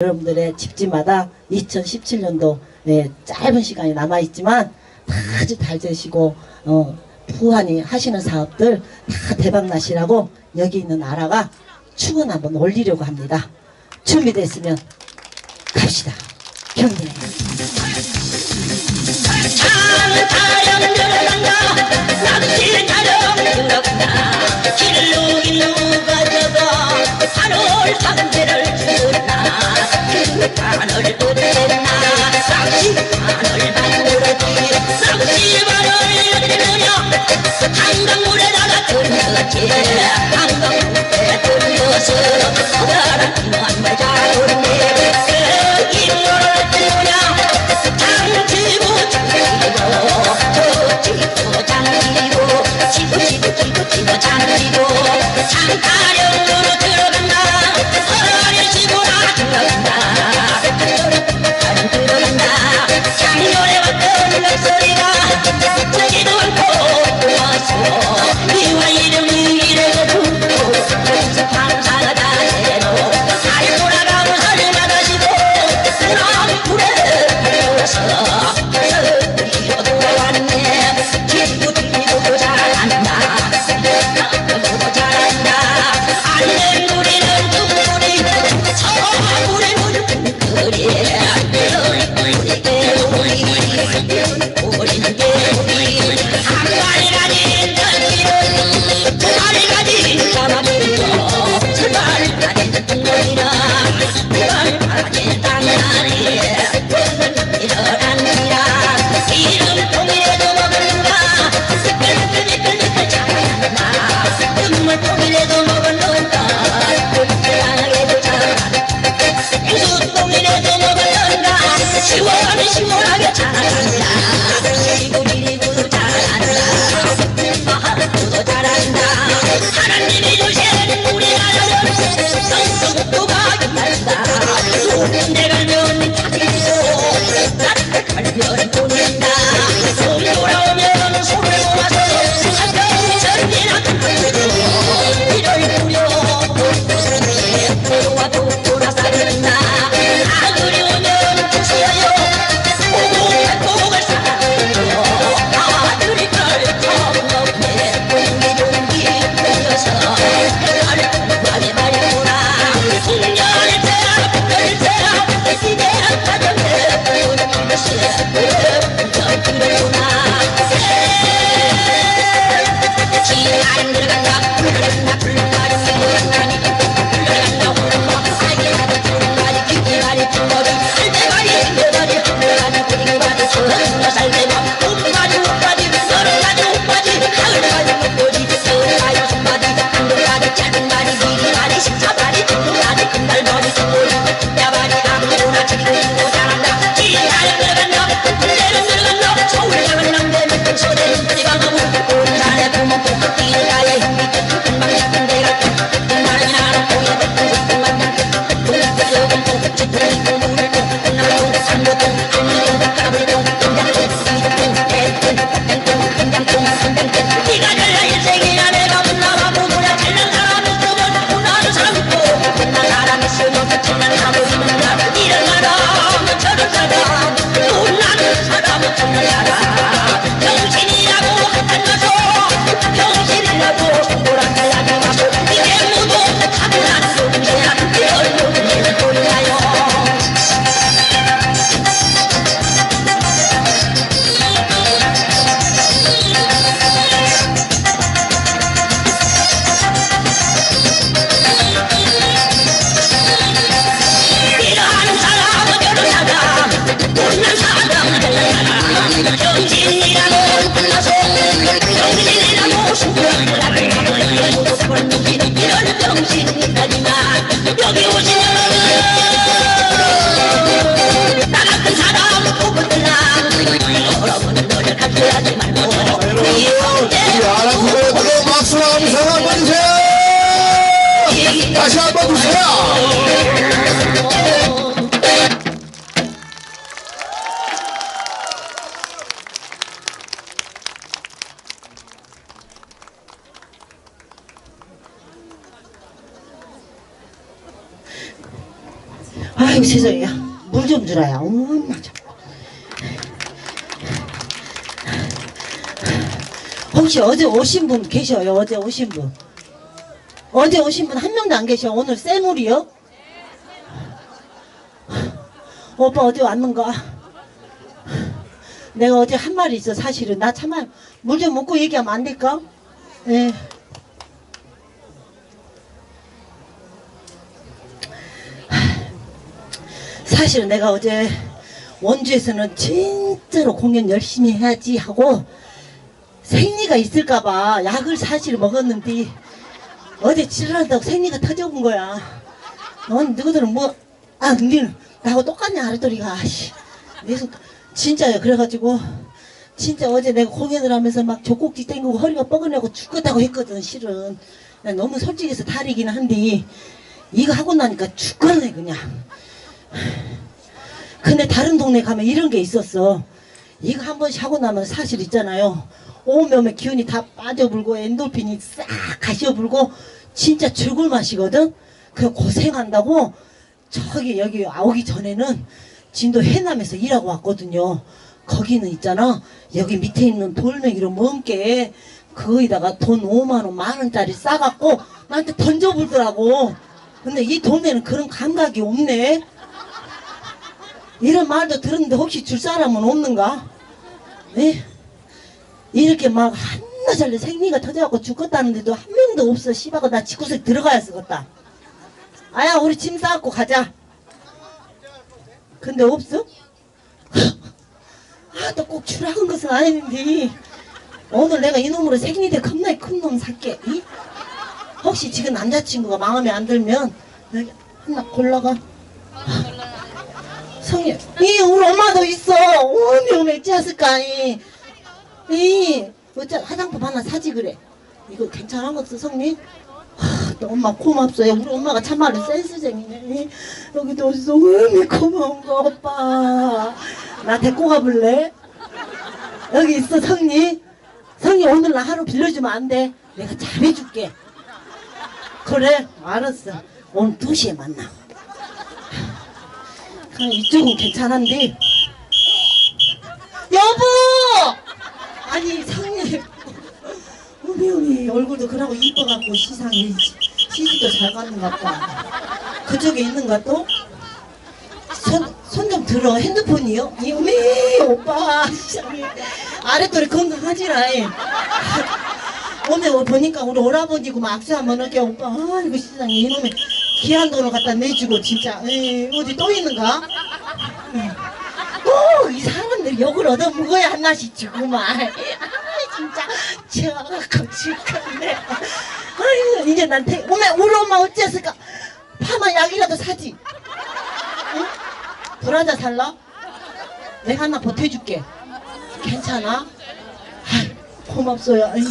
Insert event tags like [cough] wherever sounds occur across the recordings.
여러분들의 집집마다 2017년도 네, 짧은 시간이 남아있지만 아주 잘 되시고 어, 부하니 하시는 사업들 다 대박나시라고 여기 있는 나라가 축은 한번 올리려고 합니다. 준비됐으면 갑시다. 경례. Yeah. 아이고 세상에 물좀 주라야 엄마 참. 혹시 어제 오신 분 계셔요 어제 오신 분 어제 오신 분 한 명도 안 계셔 오늘 쇠물이요? 오빠 어디 왔는가? 내가 어제 한 말이 있어 사실은 나 참아 물 좀 먹고 얘기하면 안 될까? 예. 사실은 내가 어제 원주에서는 진짜로 공연 열심히 해야지 하고 생리가 있을까봐 약을 사실 먹었는데 어제 치료한다고 생리가 터져본 거야. 넌 누구들은 뭐, 아, 니는 나하고 똑같냐. 그래서 진짜요. 그래가지고 진짜 어제 내가 공연을 하면서 막 젖꼭지 땡기고 허리가 뻐근하고 죽겠다고 했거든, 실은. 나 너무 솔직해서 다리긴 한데 이거 하고 나니까 죽겠네, 그냥. 근데 다른 동네 가면 이런 게 있었어. 이거 한 번씩 하고 나면 사실 있잖아요. 온몸에 기운이 다 빠져불고 엔돌핀이 싹 가시어불고 진짜 죽을 맛이거든. 그 고생한다고 저기 여기 오기 전에는 진도 해남에서 일하고 왔거든요. 거기는 있잖아. 여기 밑에 있는 돌멩이로 먼게 거기다가 돈 5만 원, 만 원짜리 싸갖고 나한테 던져불더라고. 근데 이 동네는 그런 감각이 없네. 이런 말도 들었는데 혹시 줄 사람은 없는가? 네? 이렇게 막 한나절래 생리가 터져갖고 죽겠다는데도 한 명도 없어. 씨바가 나 집구석 들어가야 쓰겠다. 아야 우리 짐 싸갖고 가자. 근데 없어? [laughs] 아, 또꼭 주라는 것은 아닌데. 오늘 내가 이놈으로 생리대 겁나게 큰놈 살게. 이? 혹시 지금 남자친구가 마음에 안 들면 여기 하나 골라가. 이 우리 엄마도 있어. 어미 찌었을까 이. 이 어째 화장품 하나 사지 그래. 이거 괜찮은 거 없어 성미? 하, 또 엄마 고맙어요. 우리 엄마가 참말로 센스쟁이네. 여기도. 어미 고마운 거 오빠. 나 데리고 가볼래? 여기 있어 성리. 성이 오늘 나 하루 빌려주면 안 돼. 내가 잘해줄게. 그래 알았어. 오늘 2시에 만나. 그 럼 이쪽은 괜찮은데? 여보! 아니 상님 우리 우리 얼굴도 그러고 이뻐갖고 시상이 시집도 잘것 같다 그쪽에 있는가 또? 손좀 들어. 핸드폰이요? 이미 오빠. 아랫돌이 건강하지라 이. 오늘 보니까 우리 오라버니고 막 악수 한번 할게 오빠. 아이고 세상에 이놈의 귀한 돈을 갖다 내주고 진짜 에이, 어디 또 있는가? 오 이 사람들 욕을 얻어 먹어야 하나씩 주구만 아 진짜 저거 죽겠네 아이고 이제 난테 오메 우리 엄마 어찌했을까 파마 약이라도 사지 응? 불안자 살라? 내가 하나 보태줄게 괜찮아? 아이, 고맙소요 아이.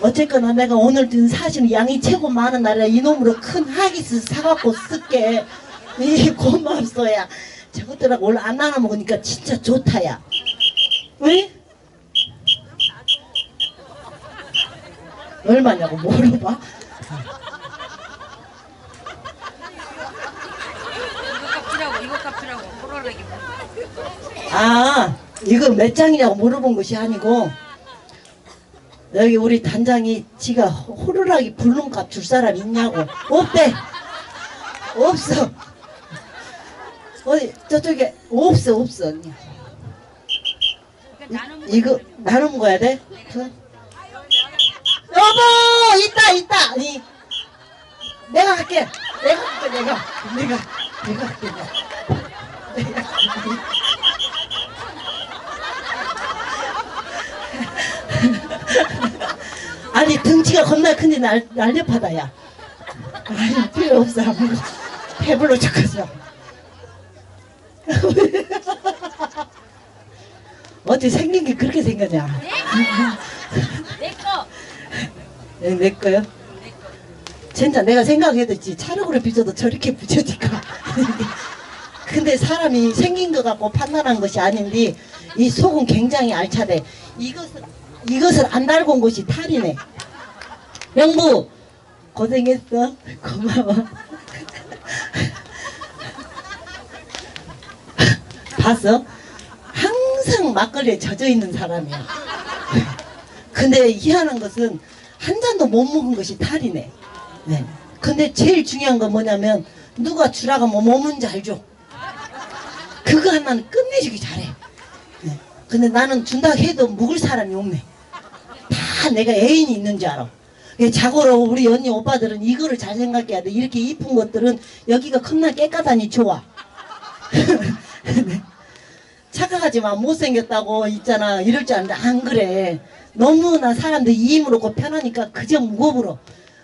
어쨌거나 내가 오늘 든 사실 양이 최고 많은 날에 이놈으로 큰 하기스 사갖고 쓸게. [laughs] 이 고맙소야. 저것들하고 오늘 안 나눠 먹으니까 진짜 좋다야. 왜? 얼마냐고 물어봐. 호로라기 아 이거 몇 장이냐고 물어본 것이 아니고 여기 우리 단장이 지가 호루라기 불능값 줄 사람 있냐고. 없대. 없어. 어디 저쪽에 없어 없어 이- 이거 나눈 거야 돼? 그? 여보 있다 있다. 이, 내가 할게. 내가 할게 내가. 내가 내가 할게. 내가. 내가 할게. 아니 등치가 겁나 큰데 날, 날렵하다 야. 아니 필요 없어. 배불러 죽겠어. [laughs] 어떻게 생긴 게 그렇게 생겼냐? 내거. 네, 내 거요? 진짜 내가 생각해도 있지 차력으로 빚어도 저렇게 부처니까? [laughs] 근데 사람이 생긴 것 같고 판단한 것이 아닌데 이 속은 굉장히 알차대. 이것을 이것을 안 달고 온 것이 탈이네 영부 고생했어 [laughs] 고마워 [laughs] 봤어? 항상 막걸리에 젖어 있는 사람이야. [laughs] 근데 희한한 것은 한 잔도 못 먹은 것이 탈이네. 네. 근데 제일 중요한 건 뭐냐면 누가 주라가 뭐잘 줘. 그거 하나는 끝내주기 잘해. 네. 근데 나는 준다 해도 묵을 사람이 없네. 다 내가 애인이 있는 줄 알아. 예, 자고로 우리 언니 오빠들은 이거를 잘 생각해야 돼. 이렇게 이쁜 것들은 여기가 겁나 깨끗하니 좋아. [laughs] 착각하지만 못생겼다고 있잖아. 이럴 줄 알았는데 안 그래. 너무나 사람들 이 힘으로 고 편하니까 그저 무거불어.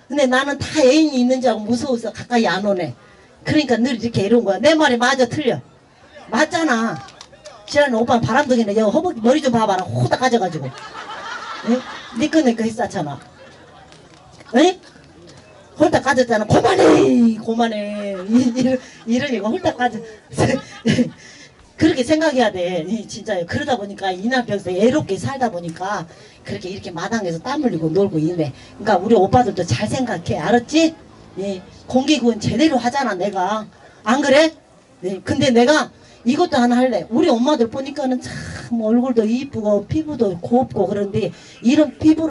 근데 나는 다 애인이 있는 줄 알고 무서워서 가까이 안 오네. 그러니까 늘 이렇게 이런 거야. 내 말이 맞아 틀려. 맞잖아. 지난해 오빠 바람둥이네. 여기 허벅지 머리 좀 봐봐라. 호다 가져가지고. 응? 니꺼 내꺼 했었잖아. 응? 홀딱 가졌잖아. 고만해, 고만해. 이러니까 홀딱 가져. [laughs] 그렇게 생각해야 돼. 이, 진짜요. 그러다 보니까 이날병서 애롭게 살다 보니까 그렇게 이렇게 마당에서 땀 흘리고 놀고 있네. 그러니까 우리 오빠들도 잘 생각해. 알았지? 예. 공기구원 제대로 하잖아, 내가. 안 그래? 네. 근데 내가 이것도 하나 할래. 우리 엄마들 보니까는 참 얼굴도 이쁘고 피부도 곱고 그런데 이런 피부